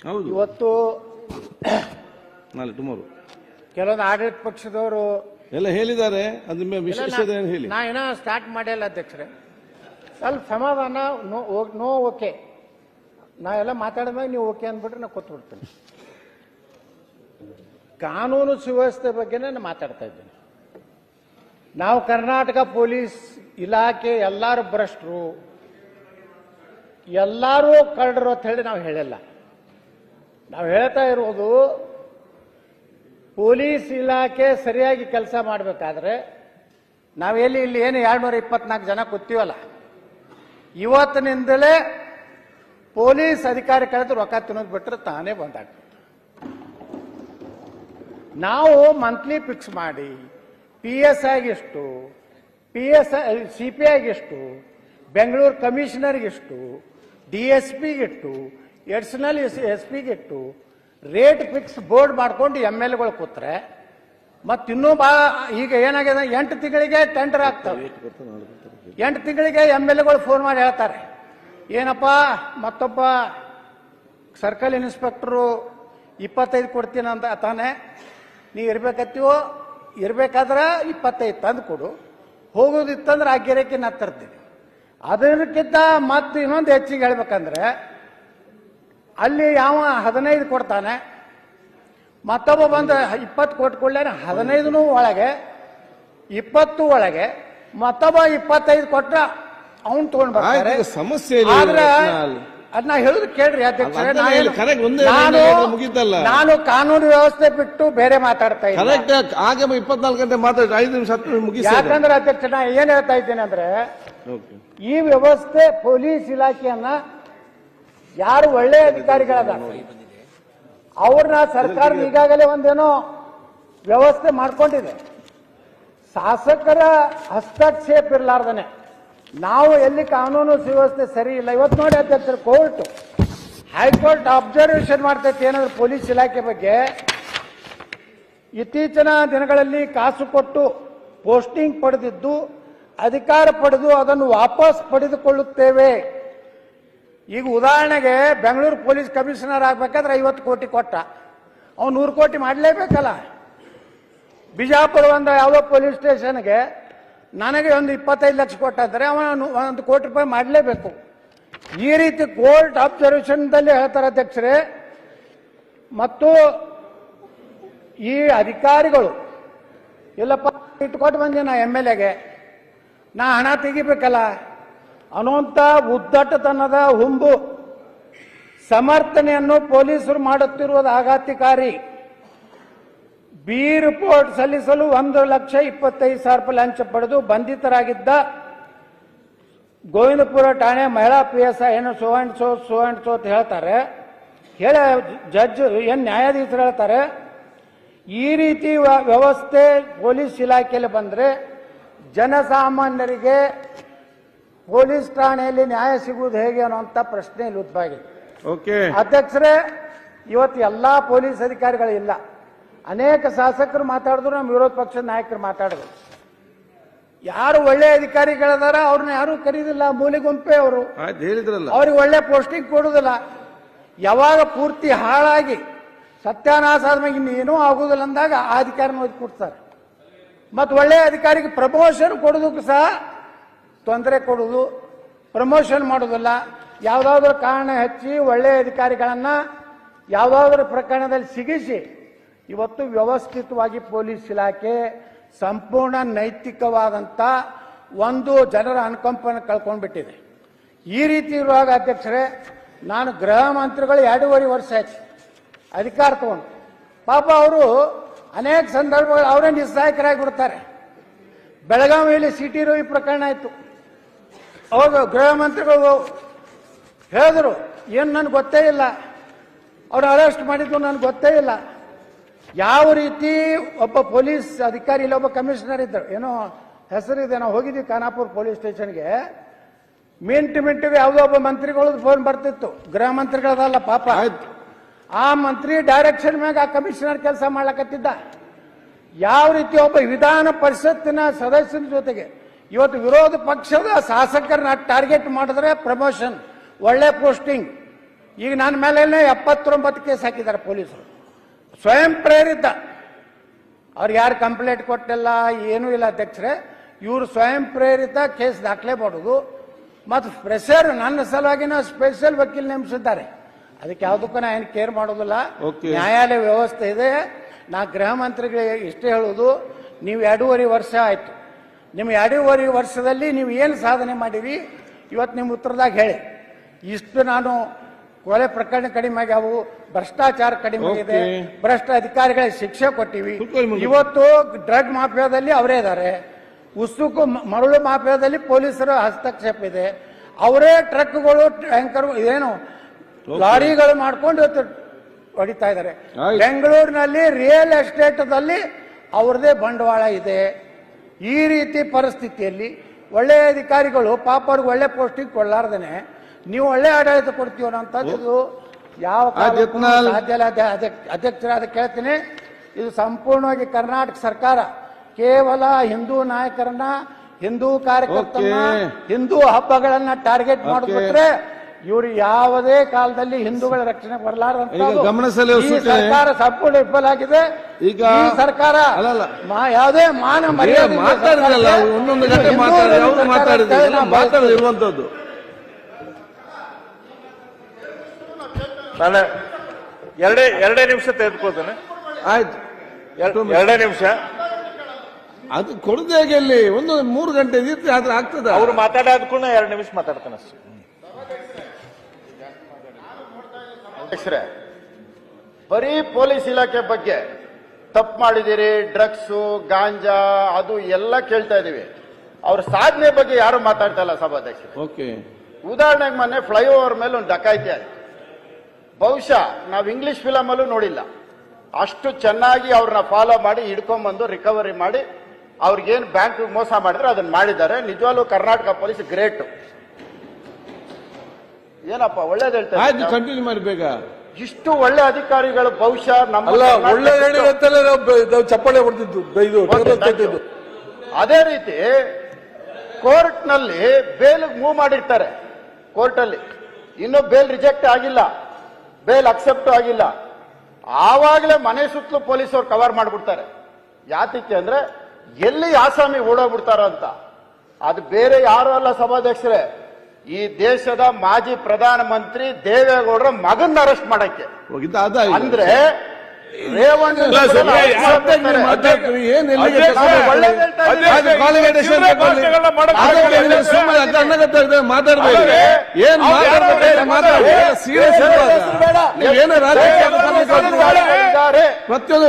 ಹೌದು. ಇವತ್ತು ನಾಳೆ ಟುಮಾರೋ ಕೆಲವೊಂದು ಆಡಳಿತ ಪಕ್ಷದವರು ಎಲ್ಲ ಹೇಳಿದ್ದಾರೆ ವಿಶೇಷತೆ ಏನು ಹೇಳಿ? ನಾ ಏನೋ ಸ್ಟಾರ್ಟ್ ಮಾಡಿಲ್ಲ ಅಧ್ಯಕ್ಷರೇ. ಸ್ವಲ್ಪ ಸಮಾಧಾನ ನೋ ನೋ ಓಕೆ. ನಾ ಎಲ್ಲ ಮಾತಾಡಿದ್ಮೇಲೆ ನೀವು ಓಕೆ ಅಂದ್ಬಿಟ್ರೆ ನಾ ಕೂತ್ಬಿಡ್ತೀನಿ ಕಾನೂನು ಸುವ್ಯವಸ್ಥೆ ಬಗ್ಗೆನೇ ನಾನು ಮಾತಾಡ್ತಾ ಇದ್ದೀನಿ. ನಾವು ಕರ್ನಾಟಕ ಪೊಲೀಸ್ ಇಲಾಖೆ ಎಲ್ಲರೂ ಭ್ರಷ್ಟರು ಎಲ್ಲರೂ ಕಳ್ಳರು ಅಂತ ಹೇಳಿ ನಾವು ಹೇಳಿಲ್ಲ. ನಾವು ಹೇಳ್ತಾ ಇರೋದು ಪೊಲೀಸ್ ಇಲಾಖೆ ಸರಿಯಾಗಿ ಕೆಲಸ ಮಾಡಬೇಕಾದ್ರೆ ನಾವೆಲ್ಲಿ ಇಲ್ಲಿ ಏನು ಎರಡು ನೂರ ಇಪ್ಪತ್ನಾಲ್ಕು ಜನ ಕೂತೀವಲ್ಲ, ಇವತ್ತಿನಿಂದಲೇ ಪೊಲೀಸ್ ಅಧಿಕಾರಿ ಕಳೆದು ರೊಕ್ಕ ತಿನ್ನೋದು ಬಿಟ್ಟರೆ ತಾನೇ ಬಂದಾಗ ನಾವು ಮಂತ್ಲಿ ಫಿಕ್ಸ್ ಮಾಡಿ ಪಿ ಎಸ್ ಆಗಿಷ್ಟು ಪಿ ಎಸ್ ಸಿ ಪಿ ಆಗಿಷ್ಟು ಬೆಂಗಳೂರು ಕಮಿಷನರ್ಗಿಷ್ಟು ಡಿ ಎಸ್ ಪಿಗಿಟ್ಟು ಎಡಿಷನಲ್ ಎಸ್ ಪಿಗಿಟ್ಟು ರೇಟ್ ಫಿಕ್ಸ್ ಬೋರ್ಡ್ ಮಾಡ್ಕೊಂಡು ಎಂ ಎಲ್ಗಳು ಕೂತ್ರೆ ಮತ್ತಿನ್ನೂ ಬಾ ಈಗ ಏನಾಗಿದೆ, ಎಂಟು ತಿಂಗಳಿಗೆ ಟೆಂಡರ್ ಆಗ್ತವೆ. ಎಂಟು ತಿಂಗಳಿಗೆ ಎಂ ಎಲ್ ಎಗಳು ಫೋನ್ ಮಾಡಿ ಹೇಳ್ತಾರೆ. ಏನಪ್ಪ, ಮತ್ತೊಬ್ಬ ಸರ್ಕಲ್ ಇನ್ಸ್ಪೆಕ್ಟ್ರು ಇಪ್ಪತ್ತೈದು ಕೊಡ್ತೀನಿ ಅಂತ ತಾನೆ. ನೀ ಇರ್ಬೇಕತ್ತೀವೋ? ಇರ್ಬೇಕಾದ್ರೆ ಇಪ್ಪತ್ತೈದು ತಂದು ಕೊಡು. ಹೋಗೋದಿತ್ತಂದ್ರೆ ಆ ಗೆರೆಕ್ಕೆ ನಾ ತರ್ತೀನಿ ಅದಕ್ಕಿಂತ ಮತ್ತೆ ಇನ್ನೊಂದು ಹೆಚ್ಚಿಗೆ ಹೇಳ್ಬೇಕಂದ್ರೆ ಅಲ್ಲಿ ಯಾವ ಹದಿನೈದು ಕೊಡ್ತಾನೆ. ಮತ್ತೊಬ್ಬ ಬಂದ ಇಪ್ಪತ್ತು ಕೊಟ್ಕೊಳ್ಳೇನೆ ಹದಿನೈದನೂ ಒಳಗೆ ಇಪ್ಪತ್ತು ಒಳಗೆ ಮತ್ತೊಬ್ಬ ಇಪ್ಪತ್ತೈದು ಕೊಟ್ಟ ಅವನ್ ತಗೊಂಡ್ ಬರ್ತಾರೆ. ಸಮಸ್ಯೆ ಆದ್ರೆ. ಅದನ್ನ ಹೇಳುದು ಕೇಳ್ರಿ ಅಧ್ಯಕ್ಷರೇ ನಾನು- ಕಾನೂನು ವ್ಯವಸ್ಥೆ ಬಿಟ್ಟು ಬೇರೆ ಮಾತಾಡ್ತಾ ಇದ್ದೀನಿ ಇಪ್ಪತ್ನಾಲ್ಕು ಗಂಟೆ ಮಾತಾಡಿ ಐದು ನಿಮಿಷ ಮುಗಿಸಿ ಯಾಕಂದ್ರೆ ಅಧ್ಯಕ್ಷ ನಾ ಏನ್ ಹೇಳ್ತಾ ಇದ್ದೇನೆ ಅಂದ್ರೆ ಈ ವ್ಯವಸ್ಥೆ ಪೊಲೀಸ್ ಇಲಾಖೆಯನ್ನ ಯಾರು ಒಳ್ಳೆ ಅಧಿಕಾರಿಗಳಲ್ಲ. ಅವ್ರನ್ನ ಸರ್ಕಾರ ಈಗಾಗಲೇ ಒಂದೇನೋ ವ್ಯವಸ್ಥೆ ಮಾಡ್ಕೊಂಡಿದೆ. ಶಾಸಕರ ಹಸ್ತಕ್ಷೇಪ ಇರಲಾರ್ದನೆ. ನಾವು ಎಲ್ಲಿ ಕಾನೂನು ಸುವ್ಯವಸ್ಥೆ ಸರಿ ಇಲ್ಲ. ಇವತ್ತು ನೋಡಿ ಅಧ್ಯಕ್ಷರು ಕೋರ್ಟ್. ಹೈಕೋರ್ಟ್ ಅಬ್ಸರ್ವೇಷನ್ ಮಾಡ್ತೈತಿ ಏನಾದ್ರು ಪೊಲೀಸ್ ಇಲಾಖೆ ಬಗ್ಗೆ. ಇತ್ತೀಚಿನ ದಿನಗಳಲ್ಲಿ ಕಾಸು ಕೊಟ್ಟು ಪೋಸ್ಟಿಂಗ್ ಪಡೆದಿದ್ದು, ಅಧಿಕಾರ ಪಡೆದು ಅದನ್ನು ವಾಪಸ್ ಪಡೆದುಕೊಳ್ಳುತ್ತೇವೆ. ಈಗ ಉದಾಹರಣೆಗೆ ಬೆಂಗಳೂರು ಪೊಲೀಸ್ ಕಮಿಷನರ್ ಆಗ್ಬೇಕಾದ್ರೆ ಐವತ್ತು ಕೋಟಿ ಕೊಟ್ಟ. ಅವ್ನು ನೂರು ಕೋಟಿ ಮಾಡಲೇಬೇಕಲ್ಲ. ಬಿಜಾಪುರ ಒಂದು ಯಾವುದೋ ಪೊಲೀಸ್ ಸ್ಟೇಷನ್ಗೆ ನನಗೆ ಒಂದು ಇಪ್ಪತ್ತೈದು ಲಕ್ಷ ಕೊಟ್ಟಿದ್ರೆ ಅವನು ಒಂದು ಕೋಟಿ ರೂಪಾಯಿ ಮಾಡಲೇಬೇಕು. ಈ ರೀತಿ ಕೋರ್ಟ್ ಅಬ್ಸರ್ವೇಷನ್ದಲ್ಲಿ ಹೇಳ್ತಾರೆ ಅಧ್ಯಕ್ಷರೇ, ಮತ್ತು ಈ ಅಧಿಕಾರಿಗಳು ಇಲ್ಲಪ್ಪ ಇಟ್ಕೊಟ್ಟು ಬಂದೆ ನಾ ಎಂ ಎಲ್ ಎಗೆ, ನಾ ಹಣ ತೆಗಿಬೇಕಲ್ಲ. ಅನ್ನುವಂಥ ಉದ್ದಟತನದ ಹುಂಬು ಸಮರ್ಥನೆಯನ್ನು ಪೊಲೀಸರು ಮಾಡುತ್ತಿರುವುದು ಆಘಾತಕಾರಿ. ಬಿ ರಿಪೋರ್ಟ್ ಸಲ್ಲಿಸಲು ಒಂದು ಲಕ್ಷ ಇಪ್ಪತ್ತೈದು ಸಾವಿರ ರೂಪಾಯಿ ಲಂಚ ಪಡೆದು ಬಂಧಿತರಾಗಿದ್ದ ಗೋವಿಂದಪುರ ಠಾಣೆ ಮಹಿಳಾ ಪಿ ಎಸ್ ಐ ಏನು so and so so and so ಅಂತ ಹೇಳ್ತಾರೆ. ಹೇಳ, ಜಡ್ಜ್, ಏನು ನ್ಯಾಯಾಧೀಶರು ಹೇಳ್ತಾರೆ, ಈ ರೀತಿ ವ್ಯ- ವ್ಯವಸ್ಥೆ ಪೊಲೀಸ್ ಇಲಾಖೆಯಲ್ಲಿ ಬಂದ್ರೆ ಜನಸಾಮಾನ್ಯರಿಗೆ ಪೊಲೀಸ್ ಠಾಣೆಯಲ್ಲಿ ನ್ಯಾಯ ಸಿಗುವುದು ಹೇಗೆ ಅನ್ನುವಂಥ ಪ್ರಶ್ನೆ ಇಲ್ಲಿ ಉದ್ಭವಾಗಿದೆ ಓಕೆ. ಅಧ್ಯಕ್ಷರೇ ಇವತ್ತು ಎಲ್ಲಾ ಪೊಲೀಸ್ ಅಧಿಕಾರಿಗಳು ಇಲ್ಲ. ಅನೇಕ ಶಾಸಕರು ಮಾತಾಡಿದ್ರು ನಮ್ಮ ವಿರೋಧ ಪಕ್ಷದ ನಾಯಕರು ಮಾತಾಡಿದ್ರು. ಯಾರು ಒಳ್ಳೆ ಅಧಿಕಾರಿಗಳದಾರ ಅವ್ರನ್ನ ಯಾರು ಕರೀದಿಲ್ಲ ಮೂಲೆ ಗುಂಪೆ ಅವರು. ಆಯ್ತು ಹೇಳಿದ್ರಲ್ಲ. ಅವ್ರಿಗೆ ಒಳ್ಳೆ ಪೋಸ್ಟಿಂಗ್ ಕೊಡುದಿಲ್ಲ ಯಾವಾಗ ಪೂರ್ತಿ ಹಾಳಾಗಿ ಸತ್ಯಾನಾಶ ಆದ್ಮೇಲೆ ಇನ್ನೇನೂ ಆಗುದಿಲ್ಲ ಅಂದಾಗ ಆ ಅಧಿಕಾರಿನ ಕೊಡ್ತಾರೆ ಮತ್ತು ಒಳ್ಳೆ ಅಧಿಕಾರಿಗೆ ಪ್ರಮೋಷನ್ ಕೊಡೋದಕ್ಕೂ ಸಹ ತೊಂದರೆ ಕೊಡುವುದು, ಪ್ರಮೋಷನ್ ಮಾಡೋದಿಲ್ಲ ಯಾವುದಾದ್ರೂ ಕಾರಣ ಹಚ್ಚಿ ಒಳ್ಳೆಯ ಅಧಿಕಾರಿಗಳನ್ನು ಯಾವುದಾದ್ರೂ ಪ್ರಕರಣದಲ್ಲಿ ಸಿಗಿಸಿ, ಇವತ್ತು ವ್ಯವಸ್ಥಿತವಾಗಿ ಪೊಲೀಸ್ ಇಲಾಖೆ ಸಂಪೂರ್ಣ ನೈತಿಕವಾದಂಥ ಒಂದು ಜನರ ಅನುಕಂಪನ ಕಳ್ಕೊಂಡ್ಬಿಟ್ಟಿದೆ. ಈ ರೀತಿ ಇರುವಾಗ ಅಧ್ಯಕ್ಷರೇ, ನಾನು ಗೃಹ ಮಂತ್ರಿಗಳು ಎರಡೂವರೆ ವರ್ಷ ಆಯ್ತು. ಅಧಿಕಾರ ತಗೊಂಡು. ಪಾಪ ಅವರು ಅನೇಕ ಸಂದರ್ಭಗಳು ಅವರೇ ನಿಸ್ಸಹಾಯಕರಾಗಿ ಬಿಡ್ತಾರೆ. ಬೆಳಗಾವಿಯಲ್ಲಿ ಸಿಟಿ ರವಿ ಪ್ರಕರಣ ಆಯಿತು. ಅವಾಗ ಗೃಹ ಮಂತ್ರಿಗಳು ಹೇಳಿದ್ರು ಏನು ನನಗೆ ಗೊತ್ತೇ ಇಲ್ಲ. ಅವ್ರು ಅರೆಸ್ಟ್ ಮಾಡಿದ್ದು ನನಗೆ ಗೊತ್ತೇ ಇಲ್ಲ. ಯಾವ ರೀತಿ ಒಬ್ಬ ಪೊಲೀಸ್ ಅಧಿಕಾರಿ ಇಲ್ಲ ಒಬ್ಬ ಕಮಿಷನರ್ ಇದ್ದರು ಏನೋ ಹೆಸರಿದೆ ನಾವು ಹೋಗಿದ್ವಿ ಖಾನಾಪುರ ಪೊಲೀಸ್ ಸ್ಟೇಷನ್ಗೆ ಮಿಂಟು ಮಿಂಟಿಗೆ ಯಾವುದೋ ಒಬ್ಬ ಮಂತ್ರಿಗಳದ್ದು ಫೋನ್ ಬರ್ತಿತ್ತು. ಗೃಹ ಮಂತ್ರಿಗಳದಲ್ಲ ಪಾಪ. ಆಯ್ತು. ಆ ಮಂತ್ರಿ ಡೈರೆಕ್ಷನ್ ಮ್ಯಾಗ ಆ ಕಮಿಷನರ್ ಕೆಲಸ ಮಾಡ್ಲಕತ್ತಿದ್ದ. ಯಾವ ರೀತಿ ಒಬ್ಬ ವಿಧಾನ ಪರಿಷತ್ತಿನ ಸದಸ್ಯನ ಜೊತೆಗೆ ಇವತ್ತು ವಿರೋಧ ಪಕ್ಷದ ಶಾಸಕರನ್ನ ಟಾರ್ಗೆಟ್ ಮಾಡಿದ್ರೆ ಪ್ರಮೋಷನ್ ಒಳ್ಳೆ ಪೋಸ್ಟಿಂಗ್. ಈಗ ನನ್ನ ಮೇಲೆ ಎಪ್ಪತ್ತೊಂಬತ್ತು ಕೇಸ್ ಹಾಕಿದ್ದಾರೆ ಪೊಲೀಸರು. ಸ್ವಯಂ ಪ್ರೇರಿತ. ಅವ್ರು ಯಾರು ಕಂಪ್ಲೇಂಟ್ ಕೊಟ್ಟಿಲ್ಲ ಏನೂ ಇಲ್ಲ ಅಧ್ಯಕ್ಷರೇ. ಇವರು ಸ್ವಯಂ ಪ್ರೇರಿತ ಕೇಸ್ ದಾಖಲೆ ಮಾಡೋದು. ಮತ್ತು ಪ್ರೆಷರ್ ನನ್ನ ಸಲುವಾಗಿನ ಸ್ಪೆಷಲ್ ವಕೀಲ್ ನೇಮಿಸಿದ್ದಾರೆ. ಅದಕ್ಕೆ ಯಾವುದಕ್ಕೂ ನಾ ಏನು ಕೇರ್ ಮಾಡೋದಿಲ್ಲ. ನ್ಯಾಯಾಲಯ ವ್ಯವಸ್ಥೆ ಇದೆ. ನಾ ಗೃಹ ಮಂತ್ರಿಗಳಿಗೆ ಇಷ್ಟೇ ಹೇಳುವುದು. ನೀವು ಎರಡೂವರೆ ವರ್ಷ ಆಯ್ತು. ನಿಮ್ಮ ಎರಡೂವರೆ ವರ್ಷದಲ್ಲಿ ನೀವು ಏನು ಸಾಧನೆ ಮಾಡಿರಿ? ಇವತ್ತು ನಿಮ್ಮ ಉತ್ತರದಾಗ ಹೇಳಿ. ಇಷ್ಟು ನಾನು ಕೊಲೆ ಪ್ರಕರಣ ಕಡಿಮೆ ಆಗ್ಯಾವು ಭ್ರಷ್ಟಾಚಾರ ಕಡಿಮೆ ಆಗಿದೆ. ಭ್ರಷ್ಟ ಅಧಿಕಾರಿಗಳಿಗೆ ಶಿಕ್ಷೆ ಕೊಟ್ಟಿವಿ. ಇವತ್ತು ಡ್ರಗ್ ಮಾಫಿಯಾದಲ್ಲಿ ಅವರೇ ಇದ್ದಾರೆ. ಉಸುಕು ಮರಳು ಮಾಫಿಯಾದಲ್ಲಿ ಪೊಲೀಸರ ಹಸ್ತಕ್ಷೇಪ ಇದೆ. ಅವರೇ ಟ್ರಕ್ಗಳು ಟ್ಯಾಂಕರ್ ಏನು ಲಾರಿಗಳು ಮಾಡ್ಕೊಂಡು ಇವತ್ತು ಹೊಡಿತಾ ಇದ್ದಾರೆ. ಬೆಂಗಳೂರಿನಲ್ಲಿ ರಿಯಲ್ ಎಸ್ಟೇಟ್ದಲ್ಲಿ ಅವ್ರದೇ ಬಂಡವಾಳ ಇದೆ. ಈ ರೀತಿ ಪರಿಸ್ಥಿತಿಯಲ್ಲಿ ಒಳ್ಳೆ ಅಧಿಕಾರಿಗಳು ಪಾಪ ಅವ್ರಿಗೆ ಒಳ್ಳೆ ಪೋಸ್ಟಿಂಗ್ ಕೊಡ್ಲಾರ್ದೇನೆ. ನೀವು ಒಳ್ಳೆ ಆಡಳಿತ ಕೊಡ್ತೀವೋ ಅಂತದ್ದು ಯಾವ. ಸಾಧ್ಯ ಇಲ್ಲ. ಅಧ್ಯ- ಅಧ್ಯ- ಅಧ್ಯಕ್ಷರಾದ ಕೇಳ್ತೀನಿ. ಇದು ಸಂಪೂರ್ಣವಾಗಿ ಕರ್ನಾಟಕ ಸರ್ಕಾರ. ಕೇವಲ ಹಿಂದೂ ನಾಯಕರನ್ನ ಹಿಂದೂ ಕಾರ್ಯಕರ್ತರನ್ನ ಹಿಂದೂ ಹಬ್ಬಗಳನ್ನ ಟಾರ್ಗೆಟ್ ಮಾಡಿಬಿಟ್ರೆ ಇವರು ಯಾವುದೇ ಕಾಲದಲ್ಲಿ ಹಿಂದೂಗಳ ರಕ್ಷಣೆ ಬರಲಾರಂತ. ಸರ್ಕಾರ ಸಂಪೂರ್ಣ ವಿಫಲ ಆಗಿದೆ. ಈಗ ಈ ಸರ್ಕಾರ ಅಲ್ಲಲ್ಲ. ಮಾ- ಯಾವುದೇ ಮಾನ ಮರ್ಯಾದೆ ಮಾತಾಡಿದ್ರಲ್ಲ ಒಂದೊಂದು ಗಂಟೆ ಮಾತಾಡಿದ್ರೆ ಅವ್ರು ಮಾತಾಡಿದ್ರು ಮಾತಾಡಿರುವಂತದ್ದು ನಾನು ಎರಡೇ ಎರಡೇ ನಿಮಿಷ ತೆಗೆದುಕೊಳ್ತೇನೆ. ಆಯ್ತು. ಎರ- ಎರಡೇ ನಿಮಿಷ. ಅದು ಕೊಡದೆ ಹೇಗೆ ಇಲ್ಲಿ? ಒಂದು ಮೂರು ಗಂಟೆ ಇರ್ತಿ ಆದ್ರೆ ಆಗ್ತದೆ? ಅವ್ರು ಮಾತಾಡಾದ ಕೂಡ ಎರಡು ನಿಮಿಷ ಮಾತಾಡ್ತೇನೆ ಅಷ್ಟೇ. ಅಧ್ಯಕ್ಷರೇ ಬರೀ ಪೊಲೀಸ್ ಇಲಾಖೆ ಬಗ್ಗೆ ತಪ್ಪು ಮಾಡಿದ್ದೀರಿ ಡ್ರಗ್ಸು ಗಾಂಜಾ ಅದು ಎಲ್ಲ ಕೇಳ್ತಾ ಇದ್ದೀವಿ. ಅವ್ರ ಸಾಧನೆ ಬಗ್ಗೆ ಯಾರು ಮಾತಾಡ್ತಾ ಇಲ್ಲ ಸಭಾಧ್ಯಕ್ಷ ಓಕೆ. ಉದಾಹರಣೆಗೆ ಮೊನ್ನೆ ಫ್ಲೈಓವರ್ ಮೇಲೆ ಒಂದು ಡಕಾಯಿತಿ ಆಯ್ತು. ಬಹುಶಃ ನಾವು ಇಂಗ್ಲಿಷ್ ಫಿಲಮಲ್ಲೂ ನೋಡಿಲ್ಲ. ಅಷ್ಟು ಚೆನ್ನಾಗಿ ಅವ್ರನ್ನ ಫಾಲೋ ಮಾಡಿ ಹಿಡ್ಕೊಂಡ್ಬಂದು ರಿಕವರಿ ಮಾಡಿ ಅವ್ರಿಗೇನು ಬ್ಯಾಂಕ್ ಮೋಸ ಮಾಡಿದ್ರೆ ಅದನ್ನ ಮಾಡಿದ್ದಾರೆ. ನಿಜವಾಗ್ಲೂ ಕರ್ನಾಟಕ ಪೊಲೀಸ್ ಗ್ರೇಟ್ ಏನಪ್ಪ ಒಳ್ಳೇದು ಹೇಳ್ತಾರೆ ಕಂಟಿನ್ಯೂ ಮಾಡಿ ಬೇಗ. ಇಷ್ಟು ಒಳ್ಳೆ ಅಧಿಕಾರಿಗಳು ಬಹುಶಃ ನಮ್ಮ ಅಲ್ಲ ಒಳ್ಳೆ ನಾವು ಚಪ್ಪಾಳೆ ಹೊಡೆದಿದ್ದು ಇದು. ತಟ್ಟಿದ್ದು ಅದೇ ರೀತಿ ಕೋರ್ಟ್ನಲ್ಲಿ ಬೇಲ್ ಮೂವ್ ಮಾಡಿರ್ತಾರೆ ಕೋರ್ಟ್ ಅಲ್ಲಿ ಇನ್ನೂ ಬೇಲ್ ರಿಜೆಕ್ಟ್ ಆಗಿಲ್ಲ ಬೇಲ್ ಅಕ್ಸೆಪ್ಟ್ ಆಗಿಲ್ಲ. ಆವಾಗಲೇ ಮನೆ ಸುತ್ತಲೂ ಪೊಲೀಸರು ಕವರ್ ಮಾಡಿಬಿಡ್ತಾರೆ. ಯಾತಕ್ಕೆ ಅಂದ್ರೆ ಎಲ್ಲಿ ಆಸಾಮಿ ಓಡೋಗ್ಬಿಡ್ತಾರ ಅಂತ. ಅದು ಬೇರೆ ಯಾರು ಅಲ್ಲ ಸಭಾಧ್ಯಕ್ಷರೇ. ಈ ದೇಶದ ಮಾಜಿ ಪ್ರಧಾನ ಮಂತ್ರಿ ದೇವೇಗೌಡರ ಮಗನ್ನ ಅರೆಸ್ಟ್ ಮಾಡಕ್ಕೆ ಹೋಗಿದ್ದ ಅಂದ್ರೆ ರೇವಣ್ಣ ಏನ್ ಮಾತಾಡ್ಬೇಕು ಪ್ರತಿಯೊಂದು